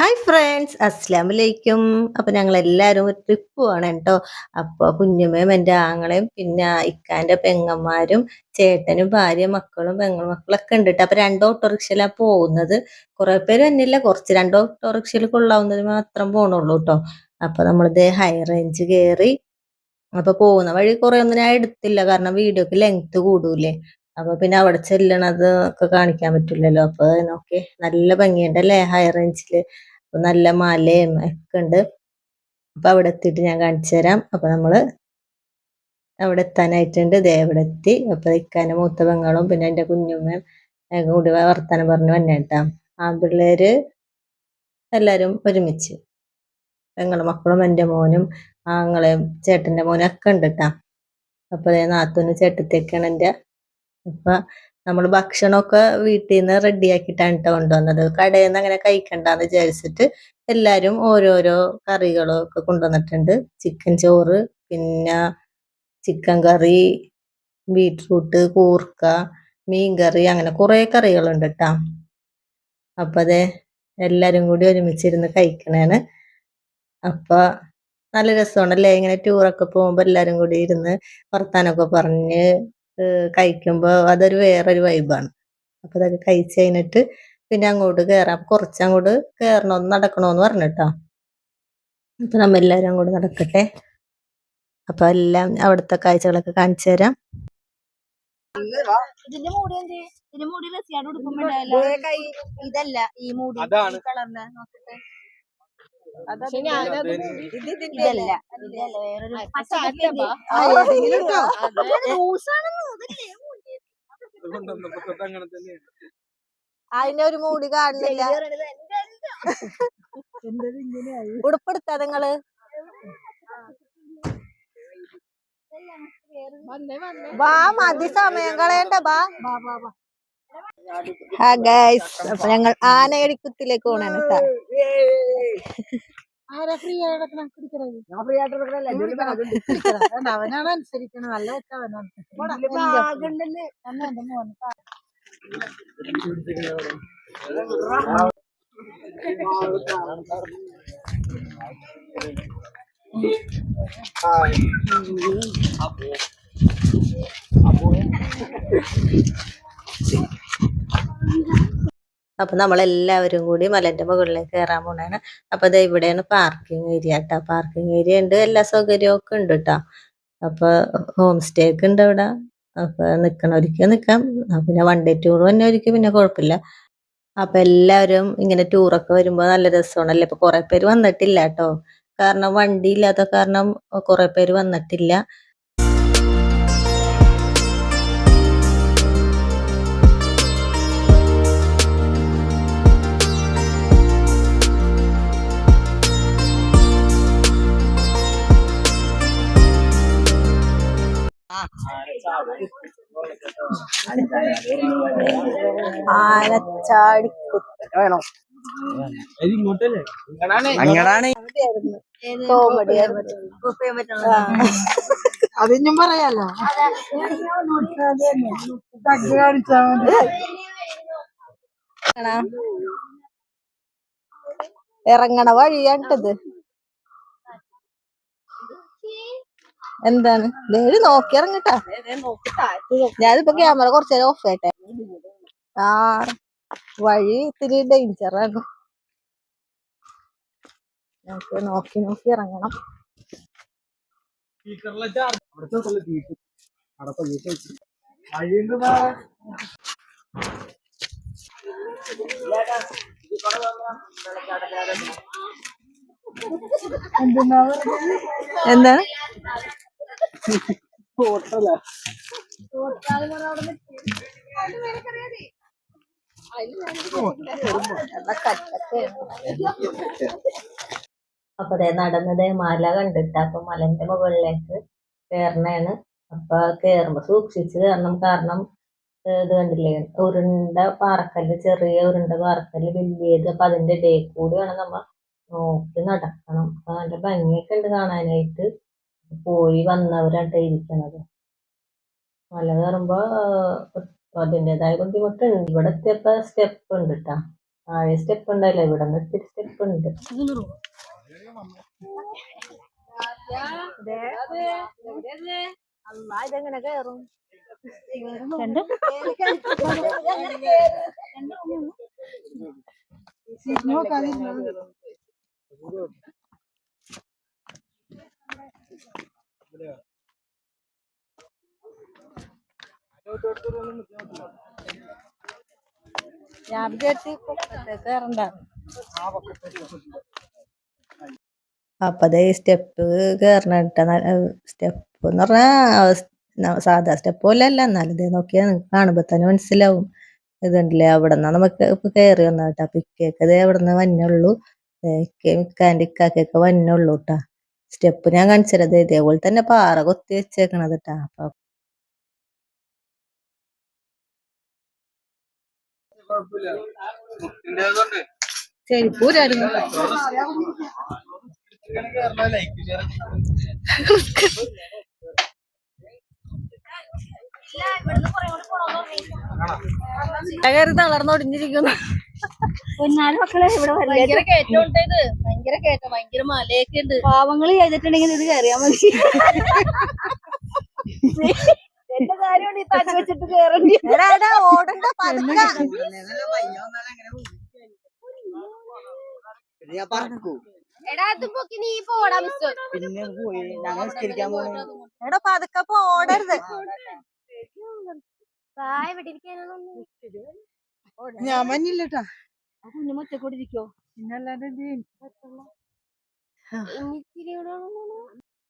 Hi friends അസ്സാം വലൈക്കും അപ്പൊ ഞങ്ങൾ എല്ലാവരും ഒരു ട്രിപ്പ് പോവാണ് കേട്ടോ. അപ്പൊ കുഞ്ഞുമ്മയും എന്റെ ആങ്ങളെയും പിന്നെ ഇക്കാന്റെ പെങ്ങന്മാരും ചേട്ടനും ഭാര്യ മക്കളും പെങ്ങളും മക്കളൊക്കെ ഉണ്ട് കേട്ടോ. അപ്പൊ രണ്ട് ഓട്ടോറിക്ഷയിലാണ് പോകുന്നത്. കുറെ പേര് തന്നെയില്ല കുറച്ച് രണ്ട് ഓട്ടോറിക്ഷയിൽ കൊള്ളാവുന്നത് മാത്രം പോണുള്ളൂ കേട്ടോ. അപ്പൊ നമ്മളിത് ഹൈ റേഞ്ച് കയറി അപ്പൊ പോകുന്ന വഴി കുറെ ഒന്നും ഞാൻ എടുത്തില്ല. കാരണം വീഡിയോക്ക് ലെങ്ത് കൂടൂലേ. അപ്പൊ പിന്നെ അവിടെ ചെല്ലണത് ഒക്കെ കാണിക്കാൻ പറ്റില്ലല്ലോ. അപ്പൊ നോക്കി നല്ല ഭംഗിയുണ്ട് അല്ലേ? ഹൈ റേഞ്ചിൽ നല്ല മലയും ഒക്കെ ഉണ്ട്. അപ്പൊ അവിടെ എത്തിയിട്ട് ഞാൻ കാണിച്ചു തരാം. അപ്പൊ നമ്മൾ അവിടെ എത്താനായിട്ടുണ്ട്. ദേവിടെ എത്തി. അപ്പൊ ഇക്കാന്റെ മൂത്ത പെങ്ങളും പിന്നെ എന്റെ കുഞ്ഞുമ്മയും കൂടി വർത്താനം പറഞ്ഞു വന്നേട്ടാ ആൺപിള്ളേര് എല്ലാരും ഒരുമിച്ച്. പെങ്ങളും മക്കളും എന്റെ മോനും ആങ്ങളെയും ചേട്ടന്റെ മോനും ഒക്കെ ഉണ്ട് കേട്ടാ അപ്പൊ നാത്തൂന് ചേട്ടത്തേക്കാണ് എന്റെ അപ്പൊ നമ്മൾ ഭക്ഷണമൊക്കെ വീട്ടിൽ നിന്ന് റെഡിയാക്കിയിട്ടാണ് കേട്ടോ കൊണ്ടുവന്നത്. കടയിൽ നിന്ന് അങ്ങനെ കഴിക്കണ്ടെന്ന് വിചാരിച്ചിട്ട് എല്ലാവരും ഓരോരോ കറികളും ഒക്കെ കൊണ്ടുവന്നിട്ടുണ്ട്. ചിക്കൻ ചോറ് പിന്നെ ചിക്കൻ കറി ബീട്രൂട്ട് കൂർക്ക മീൻ കറി അങ്ങനെ കുറേ കറികളുണ്ട് കേട്ടാ അപ്പൊ അതെ എല്ലാരും കൂടി ഒരുമിച്ചിരുന്ന് കഴിക്കണേന് അപ്പൊ നല്ല രസമാണല്ലേ ഇങ്ങനെ ടൂറൊക്കെ പോകുമ്പോ എല്ലാവരും കൂടി ഇരുന്ന് വർത്താനൊക്കെ പറഞ്ഞ് കഴിക്കുമ്പോൾ അതൊരു വേറൊരു വൈബാണ് അപ്പൊ അതൊക്കെ കഴിച്ച് കഴിഞ്ഞിട്ട് പിന്നെ അങ്ങോട്ട് കയറാം കുറച്ച് അങ്ങോട്ട് കയറണമെന്ന് നടക്കണമെന്ന് പറഞ്ഞിട്ടോ. അപ്പൊ നമ്മ എല്ലാവരും അങ്ങോട്ട് നടക്കട്ടെ. അപ്പൊ എല്ലാം അവിടുത്തെ കാഴ്ചകളൊക്കെ കാണിച്ചു തരാം. ഇതിന്റെ മൂടി എന്ത്? ഇതിന്റെ മൂടി റസിയാട് ഇതല്ല ഈ മൂടി അതാണ്. കളറിന്റെ നോക്കിട്ട്. ഇതല്ല. ഇതല്ല വേറൊരു അതിന്റെ ഒരു മൂടി കാണുന്നില്ല ഉടുപ്പെടുത്താ നിങ്ങൾ? വാ മതി സമയം കളയണ്ട. ബാ ഹാ ഗൈസ്. അപ്പൊ ഞങ്ങൾ ആനയടിക്കുത്തിലേക്ക് പോണാണ് കേട്ടാ. അവനാണ് അനുസരിക്കണം. നല്ല അപ്പോ അപ്പൊ നമ്മളെല്ലാവരും കൂടി മലന്റെ മുകളിലേക്ക് കയറാൻ പോണാണ്. അപ്പൊ ദേ ഇവിടെയാണ് പാർക്കിംഗ് ഏരിയ കേട്ടോ പാർക്കിംഗ് ഏരിയ ഉണ്ട് എല്ലാ സൗകര്യവും ഒക്കെ ഉണ്ട് കേട്ടോ അപ്പൊ ഹോം സ്റ്റേ ഒക്കെ ഉണ്ട് അവിടെ. അപ്പൊ നിക്കണവർക്ക് നിക്കാം. നിൽക്കാം പിന്നെ വൺ ഡേ ടൂർ തന്നെ പിന്നെ കുഴപ്പമില്ല. അപ്പൊ എല്ലാവരും ഇങ്ങനെ ടൂറൊക്കെ വരുമ്പോ നല്ല രസമാണല്ലേ? ഇപ്പൊ കുറെ പേര് വന്നിട്ടില്ല കേട്ടോ കാരണം വണ്ടി ഇല്ലാത്ത കാരണം കുറെ പേര് വന്നിട്ടില്ല. ആനച്ചാടിക്കുത്ത് വേണം. ഇങ്ങോട്ടല്ലേ കോമഡി അതിനും പറയാലോ. കാണിച്ചാ ഇറങ്ങണ വഴിയാട്ടത് എന്താണ്? ദേവി നോക്കി ഇറങ്ങട്ടാ. ഞാനിപ്പോ ക്യാമറ കുറച്ചു നേരം ഓഫ് ആയിട്ടെ. ആ വഴി ഇത്തിരി ഡേഞ്ചറാണ് നമുക്ക് നോക്കി നോക്കി ഇറങ്ങണം. എന്താ അപ്പൊ ദേ നടന്നത് മല കണ്ടിട്ട് അപ്പൊ മലന്റെ മുകളിലേക്ക് കേറണേണ്. അപ്പൊ കേറുമ്പോ സൂക്ഷിച്ച് കയറണം കാരണം ഇത് കണ്ടില്ലേ? ഉരുണ്ട പാറക്കല്ല് ചെറിയ ഉരുണ്ട പാറക്കല്ല് വലിയത്. അപ്പൊ അതിന്റെ ഇടയിൽ കൂടി വേണം നമ്മ നോക്കി നടക്കണം. അപ്പൊ നല്ല ഭംഗിയൊക്കെ ഉണ്ട് കാണാനായിട്ട്. പോയി വന്നവരാണ് ഇരിക്കണത്. മല കയറുമ്പോ ആ, അതിന്റെതായ ബുദ്ധിമുട്ടുണ്ട് ഇവിടെ എത്തിയപ്പ സ്റ്റെപ്പ് ഉണ്ട് കേട്ടാ താഴെ സ്റ്റെപ്പ് ഉണ്ടല്ലോ ഇവിടെ നിന്ന് ഇത്തിരി സ്റ്റെപ്പ് ഉണ്ട്. ഇതെങ്ങനെ കേറും? വിചാരിച്ചു അപ്പൊ അതേ സ്റ്റെപ്പ് കേറണിട്ട. സ്റ്റെപ്പ് എന്ന് പറഞ്ഞാ സാധാ സ്റ്റെപ്പ് പോലെ അല്ല എന്നാലും ഇതേ നോക്കിയാ നിങ്ങൾക്ക് തന്നെ മനസ്സിലാവും. ഇതുണ്ടല്ലേ അവിടെ നിന്നാ നമുക്ക് ഇപ്പൊ കയറി വന്നാട്ടാ ഇതേ അവിടെ നിന്ന് വന്നുള്ളൂ മിക്കാന്റെ ഇക്കാക്കൊക്കെ വന്നുള്ളൂ സ്റ്റെപ്പ് ഞാൻ കാണിച്ചത് ഇതേപോലെ തന്നെ പാറ കൊത്തി വെച്ചേക്കണത് കേട്ടാ അപ്പൊ ചെരിപ്പൂരായിരുന്നു ലൈക്ക് കയറി തളർന്നൊടിഞ്ഞിരിക്കുന്നു പൊന്നാൽ മക്കളെ ഇവിടെ ഭയങ്കര കയറ്റം ഉണ്ട് ഇത്. ഭയങ്കര കയറ്റം. ഭയങ്കര മലയൊക്കെ ഉണ്ട്. പാവങ്ങൾ ചെയ്തിട്ടുണ്ടെങ്കിൽ ഇത് കയറിയാ മതി. എന്റെ കാര്യം ഈ തടി വെച്ചിട്ട് ഓടണ്ട എടാ അത് പൊക്കി നീ പോടാ മിസ്റ്റർ. പിന്നെ പോയി. ഞങ്ങൾ എടാ പതുക്കെ വിട്ടിരിക്കാനൊന്നും ഞാൻ മഞ്ഞില്ലട്ടാ കുഞ്ഞു മുറ്റക്കൂടിരിക്കോ പിന്നല്ലാതെ ഇച്ചിരി കൂടെ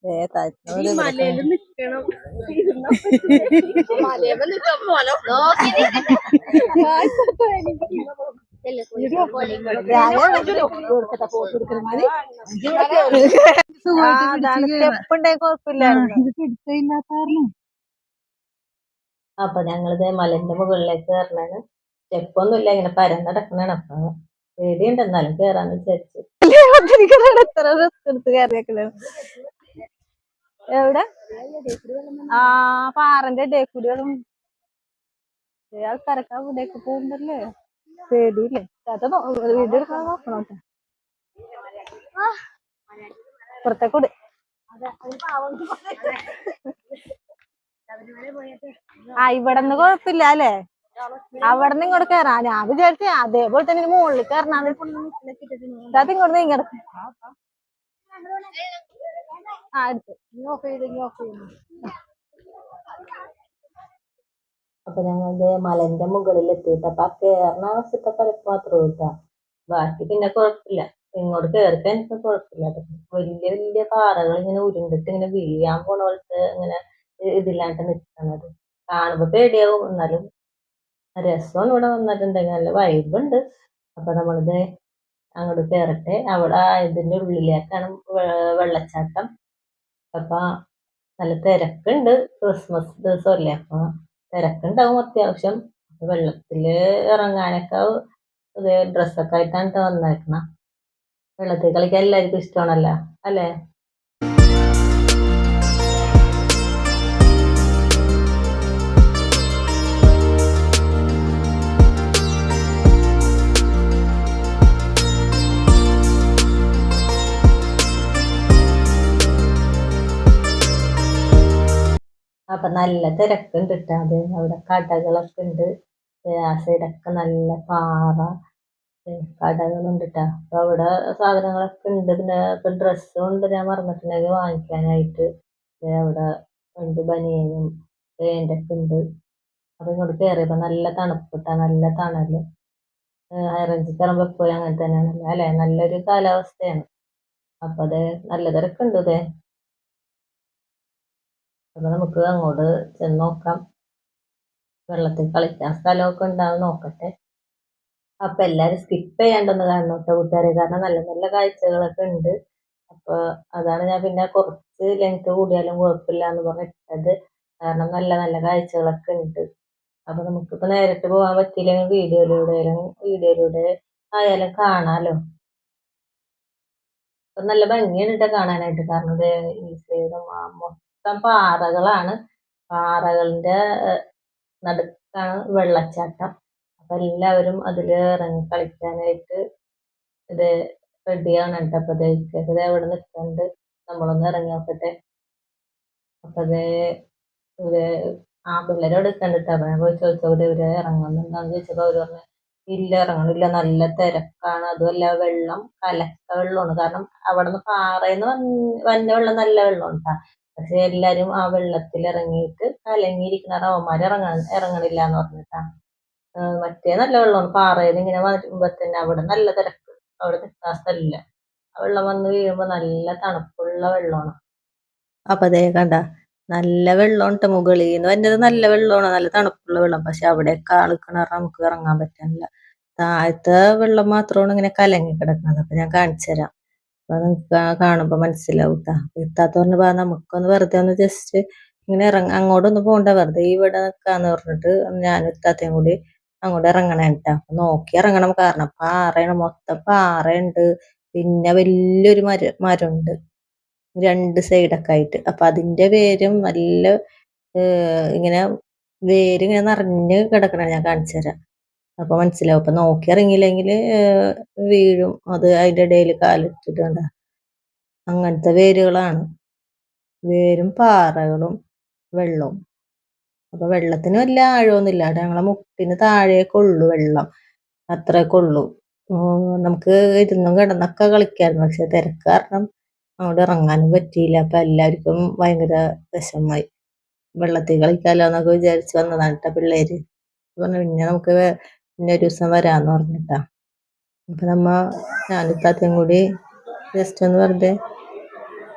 ഏ താഴ്ത്തുന്നത് ഈ മലയിൽ നിക്കണം മലയിൽ നിക്കാൻ പോലെ നോക്കി സ്റ്റെപ്പ് ഉണ്ടെങ്കിൽ കുഴപ്പമില്ലായിരുന്നു. അപ്പൊ ഞങ്ങളിത് മലന്റെ മുകളിലേക്ക് കയറണേന് സ്റ്റെപ്പ് ഒന്നും ഇല്ല ഇങ്ങനെ പരന്നടക്കണാണ് അപ്പൊ പേടിയുണ്ട് എന്നാലും കേറാന്ന് വിചാരിച്ചു. എവിടെ? ആ പാറന്റെ ഡേക്കുടികളും ആൾക്കാരൊക്കെ അവിടേക്ക് പോകുമ്പല്ലേ? പേടിയില്ലേ? വീഡിയോ എടുക്കാൻ നോക്കണം പുറത്തേക്കൂടെ ആ ഇവിടെന്ന് കൊഴപ്പില്ല അല്ലേ? അവിടെ നിന്ന് ഇങ്ങോട്ട് കയറാ ഞാൻ വിചാരിച്ച അതേപോലെ തന്നെ മുകളിൽ കയറണത് അത് ഇങ്ങോട്ട് ഇങ്ങോട്ട് ആ എടുത്ത്. അപ്പൊ ഞങ്ങളുടെ മലന്റെ മുകളിൽ എത്തിയിട്ട് അപ്പൊ ആ കേറണ അവസ്ഥത്തെ പലപ്പ് മാത്രമേ കിട്ടാ ബാക്കി പിന്നെ കുഴപ്പമില്ല. ഇങ്ങോട്ട് കേറിക്കാൻ എനിക്ക് കുഴപ്പമില്ല. വലിയ വലിയ പാറകൾ ഇങ്ങനെ ഉരുണ്ടിട്ട് ഇങ്ങനെ വീഴാൻ പോണ പോലത്തെ ഇങ്ങനെ ഇതില്ലാണ്ട് നിൽക്കുന്നത് കാണുമ്പോൾ പേടിയാവും. എന്നാലും രസമാണ് ഇവിടെ വന്നിട്ടുണ്ടെങ്കിൽ നല്ല വൈബുണ്ട്. അപ്പൊ നമ്മളിത് അങ്ങോട്ട് കയറട്ടെ അവിടെ ഇതിന്റെ ഉള്ളിലേക്കാണ് വെള്ളച്ചാട്ടം. അപ്പൊ നല്ല തിരക്കുണ്ട്. ക്രിസ്മസ് ദിവസമല്ലേ അപ്പൊ തിരക്കുണ്ടാവും അത്യാവശ്യം. അപ്പൊ വെള്ളത്തിൽ ഇറങ്ങാനൊക്കെ ഡ്രസ്സൊക്കെ ആയിട്ടാണ് വന്നേക്കണ. വെള്ളത്തിൽ കളിക്കാൻ എല്ലാവർക്കും ഇഷ്ടമാണല്ലോ അല്ലേ? അപ്പൊ നല്ല തിരക്കുണ്ട് കേട്ടോ അത് അവിടെ കടകളൊക്കെ ഉണ്ട്. ആ സൈഡൊക്കെ നല്ല പാറ. കടകളുണ്ട് കേട്ടോ അപ്പൊ അവിടെ സാധനങ്ങളൊക്കെ ഉണ്ട്. പിന്നെ ഇപ്പൊ ഡ്രസ്സും ഉണ്ട്. ഞാൻ മറന്നിട്ടുണ്ടെങ്കിൽ വാങ്ങിക്കാനായിട്ട്. അവിടെ ഉണ്ട് ബനിയനും പേന്റൊക്കെ ഉണ്ട്. അപ്പൊ ഇങ്ങോട്ട് കയറിയപ്പോ നല്ല തണുപ്പിട്ടാ നല്ല തണൽ. ഹൈറേഞ്ചിൽ കയറുമ്പോ എപ്പോഴും അങ്ങനെ തന്നെയാണല്ലോ അല്ലെ? നല്ലൊരു കാലാവസ്ഥയാണ്. അപ്പൊ അത് നല്ല തിരക്കുണ്ട് ഇതേ അപ്പൊ നമുക്ക് അങ്ങോട്ട് ചെന്ന് നോക്കാം. വെള്ളത്തിൽ കളിക്കാൻ സ്ഥലമൊക്കെ ഉണ്ടാവും നോക്കട്ടെ. അപ്പൊ എല്ലാവരും സ്കിപ്പ് ചെയ്യാണ്ടൊന്ന് കാണണം കേട്ടോ കൂട്ടുകാരെ? കാരണം നല്ല നല്ല കാഴ്ചകളൊക്കെ ഉണ്ട്. അപ്പൊ അതാണ് ഞാൻ പിന്നെ കുറച്ച് ലെങ്ത് കൂടിയാലും കുഴപ്പമില്ല എന്ന് പറഞ്ഞിട്ടത് കാരണം നല്ല നല്ല കാഴ്ചകളൊക്കെ ഉണ്ട്. അപ്പൊ നമുക്കിപ്പോ നേരിട്ട് പോകാൻ പറ്റിയില്ലെങ്കിൽ വീഡിയോയിലൂടെ വീഡിയോയിലൂടെ ആയാലും കാണാലോ? അപ്പൊ നല്ല ഭംഗിയാണ് കേട്ടോ കാണാനായിട്ട്. കാരണം ഈ സൈഡും ആ മൊത്തം പാറകളാണ്. പാറകളുടെ നടുക്കാണ് വെള്ളച്ചാട്ടം. അപ്പൊ എല്ലാവരും അതിൽ ഇറങ്ങി കളിക്കാനായിട്ട് ഇത് റെഡിയാണ് കേട്ടോ. അപ്പൊ ദേ എവിടെ അവിടെ നിൽക്കുന്നുണ്ട് നമ്മളൊന്ന് ഇറങ്ങി നോക്കട്ടെ. അപ്പൊ അത് ഇവർ ആ പിള്ളേരോട് നിൽക്കണ്ടിട്ട് അപ്പൊ ഞാൻ പോയി ചോദിച്ചവര് ഇവർ ഇറങ്ങുന്നുണ്ടാന്ന് ചോദിച്ചപ്പോ അവർ പറഞ്ഞു ഇല്ല ഇറങ്ങണില്ല. നല്ല തിരക്കാണ്. അതുമല്ല വെള്ളം കലക്ക വെള്ളമാണ്. കാരണം പാറയിൽ നിന്ന് വന്ന വെള്ളം നല്ല വെള്ളമാണ് കേട്ടോ. പക്ഷെ എല്ലാരും ആ വെള്ളത്തിൽ ഇറങ്ങിയിട്ട് കലങ്ങിയിരിക്കുന്ന റവന്മാർ ഇറങ്ങ ഇറങ്ങണില്ല എന്ന് പറഞ്ഞിട്ടാ മറ്റേ നല്ല വെള്ളമാണ്. പാറയിൽ ഇങ്ങനെ വരുമ്പോ തന്നെ അവിടെ നല്ല തിരക്ക്. അവിടെ നിൽക്കാൻ സ്ഥലമില്ല. വെള്ളം വന്ന് വീഴുമ്പോ നല്ല തണുപ്പുള്ള വെള്ളമാണ്. അപ്പൊ അതേ കണ്ട നല്ല വെള്ളമുണ്ട് മുകളിൽ നിന്ന് വരുന്നത് നല്ല വെള്ളമാണ്. നല്ല തണുപ്പുള്ള വെള്ളം. പക്ഷെ അവിടെയൊക്കെ ആൾ കിണറ നമുക്ക് ഇറങ്ങാൻ പറ്റാനില്ല താഴത്തെ വെള്ളം മാത്രമാണ് ഇങ്ങനെ കലങ്ങി കിടക്കുന്നത്. അപ്പൊ ഞാൻ കാണിച്ചു തരാം അപ്പൊ നിങ്ങൾക്ക് കാണുമ്പോ മനസ്സിലാവും ഇത്താത്ത പറഞ്ഞു "വാ, നമുക്കൊന്ന് വെറുതെ ഒന്ന് ജസ്റ്റ് ഇങ്ങനെ ഇറങ്ങ അങ്ങോട്ടൊന്നും പോകണ്ട വെറുതെ ഇവിടെ നിൽക്കാന്ന് പറഞ്ഞിട്ട് ഞാൻ ഇത്താത്തയും കൂടി അങ്ങോട്ട് ഇറങ്ങണേ കേട്ടാ നോക്കി ഇറങ്ങണം കാരണം പാറയാണ് മൊത്തം പാറയുണ്ട്. പിന്നെ വലിയൊരു മര മരമുണ്ട്. രണ്ട് സൈഡൊക്കെ ആയിട്ട്. അപ്പൊ അതിന്റെ വേരും നല്ല ഇങ്ങനെ വേര് ഇങ്ങനെ നിറഞ്ഞ് കിടക്കണ ഞാൻ കാണിച്ചു തരാം അപ്പൊ മനസ്സിലാവും. അപ്പൊ നോക്കി ഇറങ്ങിയില്ലെങ്കിൽ വീഴും. അത് അതിന്റെ ഇടയിൽ കാലിട്ടിട്ട് കണ്ട അങ്ങനത്തെ വേരുകളാണ്. വേരും പാറകളും വെള്ളവും. അപ്പൊ വെള്ളത്തിന് വലിയ ആഴമൊന്നുമില്ല. അവിടെ ഞങ്ങളെ മുട്ടിന് താഴേക്ക് ഉള്ളു വെള്ളം. അത്രയൊക്കെ ഉള്ളു. നമുക്ക് ഇരുന്നും കിടന്നൊക്കെ കളിക്കായിരുന്നു. പക്ഷെ തിരക്ക് കാരണം അവിടെ ഇറങ്ങാനും പറ്റിയില്ല. അപ്പൊ എല്ലാവർക്കും ഭയങ്കര വിഷമമായി. വെള്ളത്തിൽ കളിക്കാലോ എന്നൊക്കെ വിചാരിച്ച് വന്നതാണ് കേട്ടോ പിള്ളേര്. പറഞ്ഞു പിന്നെ നമുക്ക് പിന്നെ ഒരു ദിവസം വരാന്ന് പറഞ്ഞിട്ടാ. അപ്പൊ നമ്മ ഞാനും കൂടി ജസ്റ്റ് ഒന്ന് വെറുതെ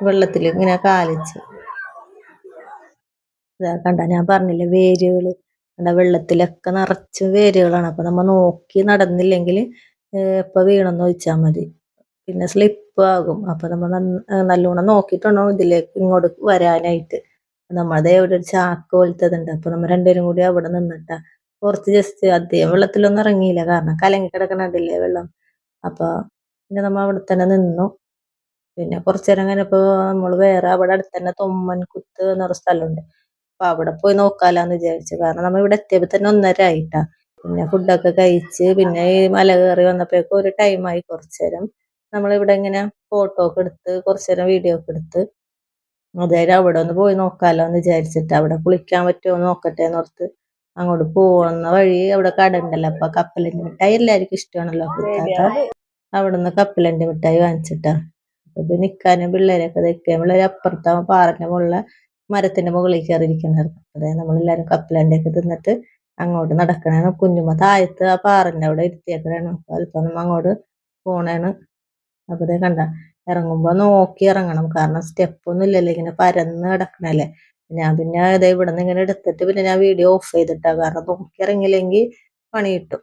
വെള്ളത്തിൽ ഇങ്ങനെ കാലിച്ച്. കണ്ട ഞാൻ പറഞ്ഞില്ലേ വേരുകൾ. എന്താ വെള്ളത്തിലൊക്കെ നിറച്ച് വേരുകളാണ്. അപ്പൊ നമ്മ നോക്കി നടന്നില്ലെങ്കിൽ എപ്പ വീണെന്ന് ചോദിച്ചാൽ മതി. പിന്നെ സ്ലിപ്പ് ആകും. അപ്പൊ നമ്മ നല്ലോണം നോക്കിയിട്ടുണ്ടോ ഇതിലേക്ക് ഇങ്ങോട്ട് വരാനായിട്ട്. നമ്മളതേ ഇവിടെ ഒരു ചാക്ക് പോലത്തതുണ്ട്. അപ്പൊ നമ്മ രണ്ടുപേരും കൂടി അവിടെ നിന്നിട്ടാ കുറച്ച് ജസ്റ്റ് അധികം വെള്ളത്തിലൊന്നും ഇറങ്ങിയില്ല. കാരണം കലങ്ങി കിടക്കണതില്ലേ വെള്ളം. അപ്പൊ പിന്നെ നമ്മൾ അവിടെ തന്നെ നിന്നു. പിന്നെ കുറച്ചു നേരം കഴിഞ്ഞപ്പോ നമ്മൾ വേറെ അവിടെ അടുത്ത് തന്നെ തൊമ്മൻ കുത്ത് എന്നൊരു സ്ഥലമുണ്ട്. അപ്പൊ അവിടെ പോയി നോക്കാലോന്ന് വിചാരിച്ചു. കാരണം നമ്മൾ ഇവിടെ എത്തിയപ്പോ തന്നെ ഒന്നര ആയിട്ടാ. പിന്നെ ഫുഡൊക്കെ കഴിച്ച് പിന്നെ ഈ മല കയറി വന്നപ്പോഴേക്കും ഒരു ടൈമായി കുറച്ചു നേരം. നമ്മളിവിടെ ഇങ്ങനെ ഫോട്ടോ ഒക്കെ എടുത്ത് കുറച്ചു നേരം വീഡിയോ ഒക്കെ എടുത്ത് അതായത് അവിടെ ഒന്ന് പോയി നോക്കാലോ എന്ന് വിചാരിച്ചിട്ട് അവിടെ കുളിക്കാൻ പറ്റുമോ നോക്കട്ടെ എന്ന് ഓർത്ത് അങ്ങോട്ട് പോകുന്ന വഴി അവിടെ കട ഉണ്ടല്ലോ അപ്പൊ കപ്പലണ്ടി മിഠായി എല്ലാവർക്കും ഇഷ്ടമാണല്ലോ കുത്താത്ത ഇത്താത്ത അവിടുന്ന് കപ്പലണ്ടി മിഠായി വാങ്ങിച്ചിട്ടാ. അപ്പൊ നിക്കാനും പിള്ളേരെയൊക്കെ നിൽക്കാൻ പിള്ളേര് അപ്പുറത്താ പാറന്റെ മുകളിലെ മരത്തിന്റെ മുകളിൽ കയറിയിരിക്കണായിരുന്നു അതായത് നമ്മളെല്ലാരും കപ്പലണ്ടിയൊക്കെ തിന്നിട്ട് അങ്ങോട്ട് നടക്കണേണ്. കുഞ്ഞുമ്മ താഴത്ത് ആ പാറന്റെ അവിടെ ഇരുത്തിയേക്കണേണ്. അപ്പൊ അല്പം നമ്മ അങ്ങോട്ട് പോണേണ്. അപ്പൊ കണ്ട ഇറങ്ങുമ്പോ നോക്കി ഇറങ്ങണം. കാരണം സ്റ്റെപ്പൊന്നും ഇല്ലല്ലോ ഇങ്ങനെ പരന്ന് കിടക്കണല്ലേ. ഞാൻ പിന്നെ ഇതേ ഇവിടെ നിന്ന് ഇങ്ങനെ എടുത്തിട്ട് പിന്നെ ഞാൻ വീഡിയോ ഓഫ് ചെയ്തിട്ടാ. കാരണം നോക്കി ഇറങ്ങില്ലെങ്കിൽ പണി കിട്ടും.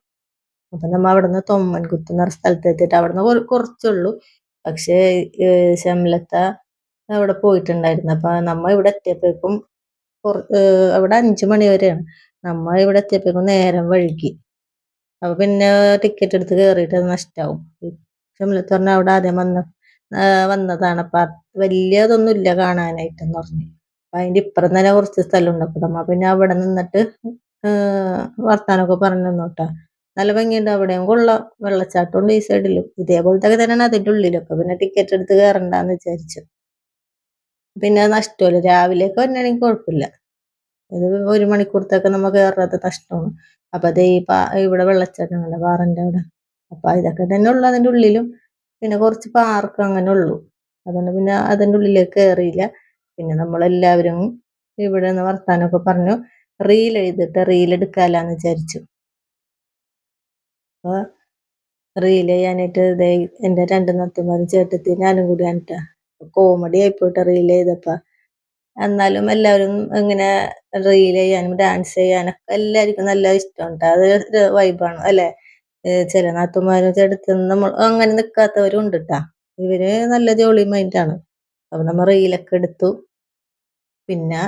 അപ്പൊ നമ്മ അവിടുന്ന് തൊമ്മൻ കുത്തുന്ന സ്ഥലത്ത് എത്തിയിട്ട് അവിടുന്ന് കുറ- കുറച്ചുള്ളൂ. പക്ഷേ ശമലത്ത അവിടെ പോയിട്ടുണ്ടായിരുന്നു. അപ്പൊ നമ്മ ഇവിടെ എത്തിയപ്പോഴേക്കും അവിടെ അഞ്ചു മണി വരെയാണ്. നമ്മ ഇവിടെ എത്തിയപ്പോഴേക്കും നേരം വഴുകി അപ്പൊ പിന്നെ ടിക്കറ്റ് എടുത്ത് കയറിയിട്ട് അത് നഷ്ടാവും. ശംലത്ത് പറഞ്ഞ അവിടെ ആദ്യം വന്ന വന്നതാണ്. അപ്പൊ വലിയതൊന്നുമില്ല കാണാനായിട്ടെന്ന് പറഞ്ഞു. അതിന്റെ ഇപ്പുറം തന്നെ കുറച്ച് സ്ഥലമുണ്ട്. അപ്പൊ നമ്മ പിന്നെ അവിടെ നിന്നിട്ട് വർത്താനൊക്കെ പറഞ്ഞു നിന്നോട്ടാ നല്ല ഭംഗിയുണ്ട് അവിടെയും കൊള്ളാം വെള്ളച്ചാട്ടമുണ്ട് ഈ സൈഡിലും ഇതേപോലത്തെ തന്നെ തന്നെയാണ് അതിന്റെ ഉള്ളിലും. അപ്പൊ പിന്നെ ടിക്കറ്റ് എടുത്ത് കയറണ്ടെന്ന് വിചാരിച്ചു. പിന്നെ നഷ്ടമല്ല. രാവിലെയൊക്കെ വന്നാണെങ്കിൽ കുഴപ്പമില്ല. ഇത് ഒരു മണിക്കൂറത്തൊക്കെ നമ്മ കയറാത്ത നഷ്ടമാണ്. അപ്പൊ അതേ ഈ പാ ഇവിടെ വെള്ളച്ചാട്ടങ്ങളുടെ പാറന്റെ അവിടെ. അപ്പൊ ഇതൊക്കെ തന്നെ ഉള്ളു അതിന്റെ ഉള്ളിലും. പിന്നെ കുറച്ച് പാർക്ക് അങ്ങനെ ഉള്ളു അതുകൊണ്ട് പിന്നെ അതിന്റെ ഉള്ളിലേക്ക് കയറിയില്ല പിന്നെ നമ്മളെല്ലാവരും ഇവിടെ നിന്ന് വർത്താനമൊക്കെ പറഞ്ഞു. റീൽ എഴുതിട്ട് റീൽ എടുക്കാലാന്ന് വിചാരിച്ചു. അപ്പൊ റീൽ ചെയ്യാനായിട്ട് ദേ എന്റെ രണ്ട് നത്തുമാരും ചേട്ടത്തി ഞാനും കൂടി ആണിട്ടാ കോമഡി ആയിപ്പോയിട്ട് റീൽ ചെയ്തപ്പോൾ എന്നാലും എല്ലാവരും ഇങ്ങനെ റീൽ ചെയ്യാനും ഡാൻസ് ചെയ്യാനൊക്കെ എല്ലാവർക്കും നല്ല ഇഷ്ടമുണ്ട്. അത് വൈബാണ് അല്ലെ? ചില നാത്തുമാരും ചേട്ടത്തിയും നമ്മൾ അങ്ങനെ നിക്കാത്തവരും ഉണ്ട് കേട്ടാ ഇവർ നല്ല ജോളി മൈൻഡാണ് അപ്പൊ നമ്മ റീലൊക്കെ എടുത്തു. പിന്നെ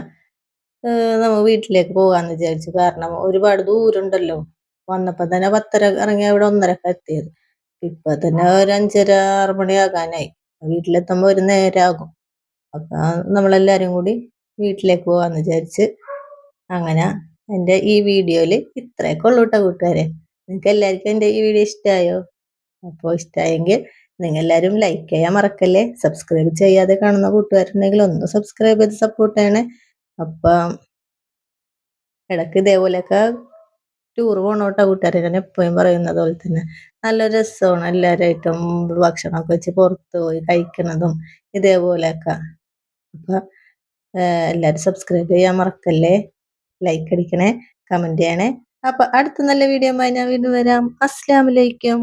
നമ്മ വീട്ടിലേക്ക് പോകാന്ന് വിചാരിച്ചു. കാരണം ഒരുപാട് ദൂരം ഉണ്ടല്ലോ വന്നപ്പോ തന്നെ പത്തര ഇറങ്ങി അവിടെ ഒന്നരക്ക് എത്തിയത്. ഇപ്പൊ തന്നെ ഒരു അഞ്ചര ആറ് മണിയാകാനായി വീട്ടിലെത്തുമ്പോ ഒരു നേരാകും. അപ്പൊ നമ്മളെല്ലാരും കൂടി വീട്ടിലേക്ക് പോവാന്ന് വിചാരിച്ച് അങ്ങനെ എന്റെ ഈ വീഡിയോയിൽ ഇത്രയൊക്കെ ഉള്ളൂട്ടോ കൂട്ടുകാരെ. നിങ്ങൾക്ക് എല്ലാവർക്കും എന്റെ ഈ വീഡിയോ ഇഷ്ടമായോ അപ്പോൾ ഇഷ്ടമായെങ്കിൽ നിങ്ങൾ എല്ലാവരും ലൈക്ക് ചെയ്യാൻ മറക്കല്ലേ? സബ്സ്ക്രൈബ് ചെയ്യാതെ കാണുന്ന കൂട്ടുകാരുണ്ടെങ്കിൽ ഒന്ന് സബ്സ്ക്രൈബ് ചെയ്ത് സപ്പോർട്ട് ചെയ്യണേ. അപ്പം ഇടയ്ക്ക് ഇതേപോലെയൊക്കെ ടൂർ പോകണോട്ടോ കൂട്ടുകാരെ. ഞാൻ എപ്പോഴും പറയുന്നത് പോലെ തന്നെ നല്ല രസമാണ് എല്ലാവരുമായിട്ടും ഭക്ഷണമൊക്കെ വെച്ച് പുറത്ത് പോയി കഴിക്കണതും ഇതേപോലെയൊക്കെ. അപ്പം എല്ലാവരും സബ്സ്ക്രൈബ് ചെയ്യാൻ മറക്കല്ലേ? ലൈക്ക് അടിക്കണേ കമന്റ് ചെയ്യണേ. അപ്പം അടുത്ത നല്ല വീഡിയോ ഞാൻ വീണ്ടും വരാം. അസ്സലാമലൈക്കും